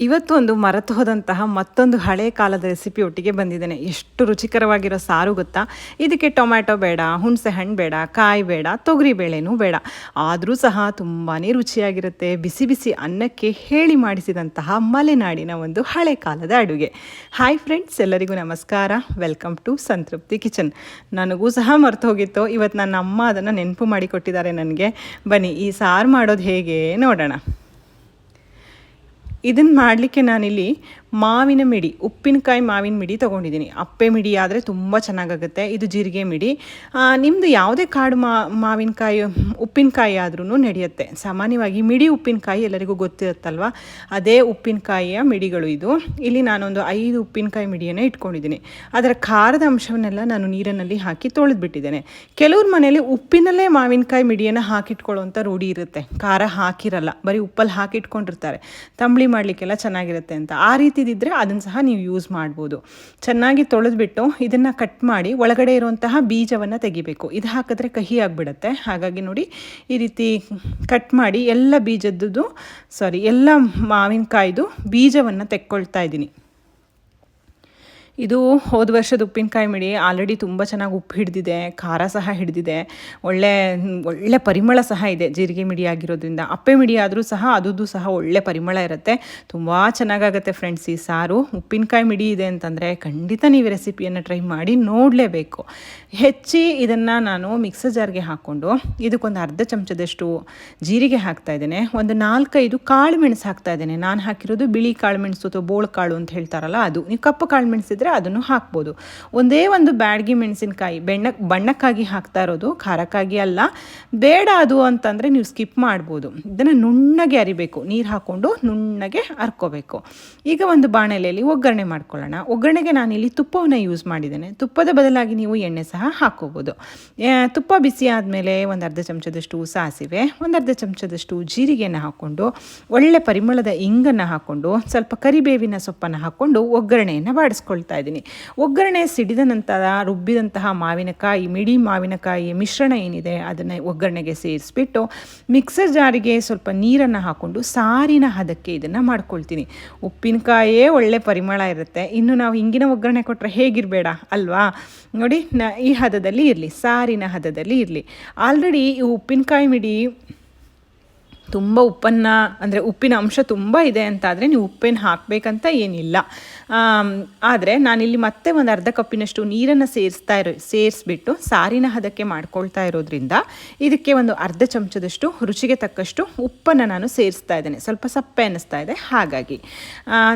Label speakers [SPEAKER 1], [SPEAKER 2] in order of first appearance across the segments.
[SPEAKER 1] ಇವತ್ತು ಒಂದು ಮರೆತು ಹೋದಂತಹ ಮತ್ತೊಂದು ಹಳೆ ಕಾಲದ ರೆಸಿಪಿ ಒಟ್ಟಿಗೆ ಬಂದಿದ್ದೇನೆ. ಎಷ್ಟು ರುಚಿಕರವಾಗಿರೋ ಸಾರು ಗೊತ್ತಾ? ಇದಕ್ಕೆ ಟೊಮ್ಯಾಟೊ ಬೇಡ, ಹುಣಸೆ ಹಣ್ಣು ಬೇಡ, ಕಾಯಿ ಬೇಡ, ತೊಗರಿ ಬೇಳೆನೂ ಬೇಡ. ಆದರೂ ಸಹ ತುಂಬಾ ರುಚಿಯಾಗಿರುತ್ತೆ. ಬಿಸಿ ಬಿಸಿ ಅನ್ನಕ್ಕೆ ಹೇಳಿ ಮಾಡಿಸಿದಂತಹ ಮಲೆನಾಡಿನ ಒಂದು ಹಳೆ ಕಾಲದ ಅಡುಗೆ. ಹಾಯ್ ಫ್ರೆಂಡ್ಸ್ ಎಲ್ಲರಿಗೂ ನಮಸ್ಕಾರ. Welcome to Santrupti kitchen. ನನಗೂ ಸಹ ಮರೆತು ಹೋಗಿತ್ತು. ಇವತ್ತು ನನ್ನ ಅಮ್ಮ ಅದನ್ನು ನೆನಪು ಮಾಡಿಕೊಟ್ಟಿದ್ದಾರೆ ನನಗೆ. ಬನ್ನಿ, ಈ ಸಾರು ಮಾಡೋದು ಹೇಗೆ ನೋಡೋಣ. ಇದನ್ನು ಮಾಡಲಿಕ್ಕೆ ನಾನಿಲ್ಲಿ ಮಾವಿನ ಮಿಡಿ, ಉಪ್ಪಿನಕಾಯಿ ಮಾವಿನ ಮಿಡಿ ತೊಗೊಂಡಿದ್ದೀನಿ. ಅಪ್ಪೆ ಮಿಡಿ ಆದರೆ ತುಂಬ ಚೆನ್ನಾಗಾಗುತ್ತೆ. ಇದು ಜೀರಿಗೆ ಮಿಡಿ. ನಿಮ್ಮದು ಯಾವುದೇ ಕಾಡು ಮಾ, ಮಾವಿನಕಾಯಿ, ಉಪ್ಪಿನಕಾಯಿ ಆದ್ರೂ ನಡೆಯುತ್ತೆ. ಸಾಮಾನ್ಯವಾಗಿ ಮಿಡಿ ಉಪ್ಪಿನಕಾಯಿ ಎಲ್ಲರಿಗೂ ಗೊತ್ತಿರುತ್ತಲ್ವ? ಅದೇ ಉಪ್ಪಿನಕಾಯಿಯ ಮಿಡಿಗಳು ಇದು. ಇಲ್ಲಿ ನಾನೊಂದು ಐದು ಉಪ್ಪಿನಕಾಯಿ ಮಿಡಿಯನ್ನು ಇಟ್ಕೊಂಡಿದ್ದೀನಿ. ಅದರ ಖಾರದ ಅಂಶವನ್ನೆಲ್ಲ ನಾನು ನೀರಿನಲ್ಲಿ ಹಾಕಿ ತೊಳೆದ್ಬಿಟ್ಟಿದ್ದೇನೆ. ಕೆಲವ್ರ ಮನೆಯಲ್ಲಿ ಉಪ್ಪಿನಲ್ಲೇ ಮಾವಿನಕಾಯಿ ಮಿಡಿಯನ್ನು ಹಾಕಿಟ್ಕೊಳ್ಳುವಂಥ ರೂಢಿ ಇರುತ್ತೆ. ಖಾರ ಹಾಕಿರಲ್ಲ. ಬರೀ ಉಪ್ಪಲ್ಲಿ ಹಾಕಿಟ್ಕೊಂಡಿರ್ತಾರೆ. ತಂಬಳಿ ಮಾಡಲಿಕ್ಕೆಲ್ಲ ಚೆನ್ನಾಗಿರುತ್ತೆ ಅಂತ. ಆ ರೀತಿದಿದ್ದರೆ ಅದನ್ನು ಸಹ ನೀವು ಯೂಸ್ ಮಾಡ್ಬೋದು. ಚೆನ್ನಾಗಿ ತೊಳೆದ್ಬಿಟ್ಟು ಇದನ್ನು ಕಟ್ ಮಾಡಿ ಒಳಗಡೆ ಇರುವಂತಹ ಬೀಜವನ್ನು ತೆಗಿಬೇಕು. ಇದು ಹಾಕಿದ್ರೆ ಕಹಿ ಆಗಿಬಿಡುತ್ತೆ. ಹಾಗಾಗಿ ನೋಡಿ ಈ ರೀತಿ ಕಟ್ ಮಾಡಿ ಎಲ್ಲ ಬೀಜದ್ದು ಸಾರಿ ಎಲ್ಲ ಮಾವಿನಕಾಯ್ದು ಬೀಜವನ್ನು ತೆಕ್ಕೊಳ್ತಾ ಇದ್ದೀನಿ. ಇದು ಹೋದ ವರ್ಷದ ಉಪ್ಪಿನಕಾಯಿ ಮಿಡಿ ಆಲ್ರೆಡಿ ತುಂಬ ಚೆನ್ನಾಗಿ ಉಪ್ಪು ಹಿಡಿದಿದೆ, ಖಾರ ಸಹ ಹಿಡಿದಿದೆ, ಒಳ್ಳೆ ಒಳ್ಳೆ ಪರಿಮಳ ಸಹ ಇದೆ ಜೀರಿಗೆ ಮಿಡಿ ಆಗಿರೋದ್ರಿಂದ. ಅಪ್ಪೆ ಮಿಡಿ ಆದರೂ ಸಹ ಅದುದು ಸಹ ಒಳ್ಳೆ ಪರಿಮಳ ಇರುತ್ತೆ. ತುಂಬ ಚೆನ್ನಾಗಾಗುತ್ತೆ ಫ್ರೆಂಡ್ಸ್ ಈ ಸಾರು. ಉಪ್ಪಿನಕಾಯಿ ಮಿಡಿ ಇದೆ ಅಂತಂದರೆ ಖಂಡಿತ ನೀವು ರೆಸಿಪಿಯನ್ನು ಟ್ರೈ ಮಾಡಿ ನೋಡಲೇಬೇಕು. ಹೆಚ್ಚಿ ಇದನ್ನು ನಾನು ಮಿಕ್ಸರ್ ಜಾರ್ಗೆ ಹಾಕ್ಕೊಂಡು ಇದಕ್ಕೊಂದು ಅರ್ಧ ಚಮಚದಷ್ಟು ಜೀರಿಗೆ ಹಾಕ್ತಾ ಇದ್ದೇನೆ. ಒಂದು ನಾಲ್ಕೈದು ಕಾಳು ಮೆಣಸು ಹಾಕ್ತಾ ಇದ್ದೇನೆ. ನಾನು ಹಾಕಿರೋದು ಬಿಳಿ ಕಾಳು ಮೆಣಸು ಅಥವಾ ಬೋಳು ಕಾಳು ಅಂತ ಹೇಳ್ತಾರಲ್ಲ ಅದು. ನೀವು ಕಪ್ಪು ಕಾಳು ಮೆಣಸಿದ್ರೆ ಅದನ್ನು ಹಾಕ್ಬೋದು. ಒಂದೇ ಒಂದು ಬ್ಯಾಡ್ಗಿ ಮೆಣಸಿನಕಾಯಿ, ಬೆಣ್ಣ, ಬಣ್ಣಕ್ಕಾಗಿ ಹಾಕ್ತಾ ಇರೋದು, ಖಾರಕ್ಕಾಗಿ ಅಲ್ಲ. ಬೇಡ ಅದು ಅಂತಂದರೆ ನೀವು ಸ್ಕಿಪ್ ಮಾಡ್ಬೋದು. ಇದನ್ನು ನುಣ್ಣಗೆ ಅರಿಬೇಕು. ನೀರು ಹಾಕ್ಕೊಂಡು ನುಣ್ಣಗೆ ಅರ್ಕೋಬೇಕು. ಈಗ ಒಂದು ಬಾಣಲೆಯಲ್ಲಿ ಒಗ್ಗರಣೆ ಮಾಡ್ಕೊಳ್ಳೋಣ. ಒಗ್ಗರಣೆಗೆ ನಾನಿಲ್ಲಿ ತುಪ್ಪವನ್ನು ಯೂಸ್ ಮಾಡಿದ್ದೇನೆ. ತುಪ್ಪದ ಬದಲಾಗಿ ನೀವು ಎಣ್ಣೆ ಸಹ ಹಾಕ್ಕೋಬೋದು ತುಪ್ಪ ಬಿಸಿ ಆದಮೇಲೆ ಒಂದು ಅರ್ಧ ಚಮಚದಷ್ಟು ಸಾಸಿವೆ, ಒಂದು ಅರ್ಧ ಚಮಚದಷ್ಟು ಜೀರಿಗೆಯನ್ನು ಹಾಕ್ಕೊಂಡು ಒಳ್ಳೆ ಪರಿಮಳದ ಇಂಗನ್ನು ಹಾಕ್ಕೊಂಡು ಸ್ವಲ್ಪ ಕರಿಬೇವಿನ ಸೊಪ್ಪನ್ನು ಹಾಕ್ಕೊಂಡು ಒಗ್ಗರಣೆಯನ್ನು ಬಾಡಿಸ್ಕೊಳ್ತಾ ಇದ್ದೀನಿ. ಒಗ್ಗರಣೆ ಸಿಡಿದ ನಂತರ ರುಬ್ಬಿದಂತಹ ಮಾವಿನಕಾಯಿ, ಮಿಡಿ ಮಾವಿನಕಾಯಿ ಮಿಶ್ರಣ ಏನಿದೆ ಅದನ್ನು ಒಗ್ಗರಣೆಗೆ ಸೇರಿಸ್ಬಿಟ್ಟು ಮಿಕ್ಸರ್ ಜಾರಿಗೆ ಸ್ವಲ್ಪ ನೀರನ್ನು ಹಾಕ್ಕೊಂಡು ಸಾರಿನ ಹದಕ್ಕೆ ಇದನ್ನು ಮಾಡ್ಕೊಳ್ತೀನಿ. ಉಪ್ಪಿನಕಾಯೇ ಒಳ್ಳೆ ಪರಿಮಳ ಇರುತ್ತೆ. ಇನ್ನು ನಾವು ಹಿಂಗಿನ ಒಗ್ಗರಣೆ ಕೊಟ್ಟರೆ ಹೇಗಿರಬೇಡ ಅಲ್ವಾ? ನೋಡಿ, ನ ಈ ಹದದಲ್ಲಿ ಇರಲಿ, ಸಾರಿನ ಹದದಲ್ಲಿ ಇರಲಿ. ಆಲ್ರೆಡಿ ಈ ಉಪ್ಪಿನಕಾಯಿ, ಮಿಡಿ ತುಂಬ ಉಪ್ಪನ್ನು, ಅಂದರೆ ಉಪ್ಪಿನ ಅಂಶ ತುಂಬ ಇದೆ ಅಂತಾದರೆ ನೀವು ಉಪ್ಪೇನು ಹಾಕಬೇಕಂತ ಏನಿಲ್ಲ. ಆದರೆ ನಾನಿಲ್ಲಿ ಮತ್ತೆ ಒಂದು ಅರ್ಧ ಕಪ್ಪಿನಷ್ಟು ನೀರನ್ನು ಸೇರಿಸ್ತಾ ಇರೋ, ಸೇರಿಸ್ಬಿಟ್ಟು ಸಾರಿನ ಹದಕ್ಕೆ ಮಾಡ್ಕೊಳ್ತಾ ಇರೋದ್ರಿಂದ ಇದಕ್ಕೆ ಒಂದು ಅರ್ಧ ಚಮಚದಷ್ಟು ರುಚಿಗೆ ತಕ್ಕಷ್ಟು ಉಪ್ಪನ್ನು ನಾನು ಸೇರಿಸ್ತಾ ಇದ್ದೇನೆ. ಸ್ವಲ್ಪ ಸಪ್ಪೆ ಅನ್ನಿಸ್ತಾ ಇದೆ, ಹಾಗಾಗಿ.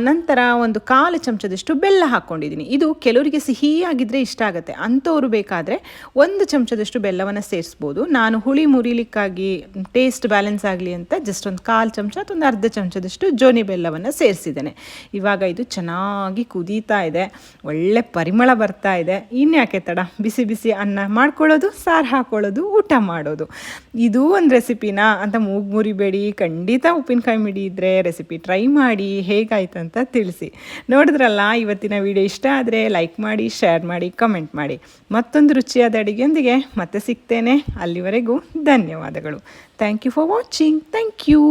[SPEAKER 1] ನಂತರ ಒಂದು ಕಾಲು ಚಮಚದಷ್ಟು ಬೆಲ್ಲ ಹಾಕ್ಕೊಂಡಿದ್ದೀನಿ. ಇದು ಕೆಲವರಿಗೆ ಸಿಹಿಯಾಗಿದ್ದರೆ ಇಷ್ಟ ಆಗುತ್ತೆ. ಅಂಥವ್ರು ಬೇಕಾದರೆ ಒಂದು ಚಮಚದಷ್ಟು ಬೆಲ್ಲವನ್ನು ಸೇರಿಸ್ಬೋದು. ನಾನು ಹುಳಿ ಮುರಿಲಿಕ್ಕಾಗಿ, ಟೇಸ್ಟ್ ಬ್ಯಾಲೆನ್ಸ್ ಆಗಲಿ ಅಂತ ಜಸ್ಟ್ ಒಂದು ಕಾಲು ಚಮಚ ಅಥವಾ ಒಂದು ಅರ್ಧ ಚಮಚದಷ್ಟು ಜೋನಿ ಬೆಲ್ಲವನ್ನು ಸೇರಿಸಿದ್ದೇನೆ. ಇವಾಗ ಇದು ಚೆನ್ನಾಗಿ ಕುದೀತಾ ಇದೆ. ಒಳ್ಳೆ ಪರಿಮಳ ಬರ್ತಾ ಇದೆ. ಇನ್ಯಾಕೆ ತಡ? ಬಿಸಿ ಬಿಸಿ ಅನ್ನ ಮಾಡ್ಕೊಳ್ಳೋದು, ಸಾರು ಹಾಕೊಳ್ಳೋದು, ಊಟ ಮಾಡೋದು. ಇದು ಒಂದು ರೆಸಿಪಿನ ಅಂತ ಮೂಗು ಮುರಿಬೇಡಿ. ಖಂಡಿತ ಉಪ್ಪಿನಕಾಯಿ ಮಿಡಿ ಇದ್ದರೆ ರೆಸಿಪಿ ಟ್ರೈ ಮಾಡಿ, ಹೇಗಾಯ್ತು ಅಂತ ತಿಳಿಸಿ. ನೋಡಿದ್ರಲ್ಲ, ಇವತ್ತಿನ ವಿಡಿಯೋ ಇಷ್ಟ ಆದರೆ ಲೈಕ್ ಮಾಡಿ, ಶೇರ್ ಮಾಡಿ, ಕಮೆಂಟ್ ಮಾಡಿ. ಮತ್ತೊಂದು ರುಚಿಯಾದ ಅಡುಗೆಯೊಂದಿಗೆ ಮತ್ತೆ ಸಿಗ್ತೇನೆ. ಅಲ್ಲಿವರೆಗೂ ಧನ್ಯವಾದಗಳು. Thank you for watching thank you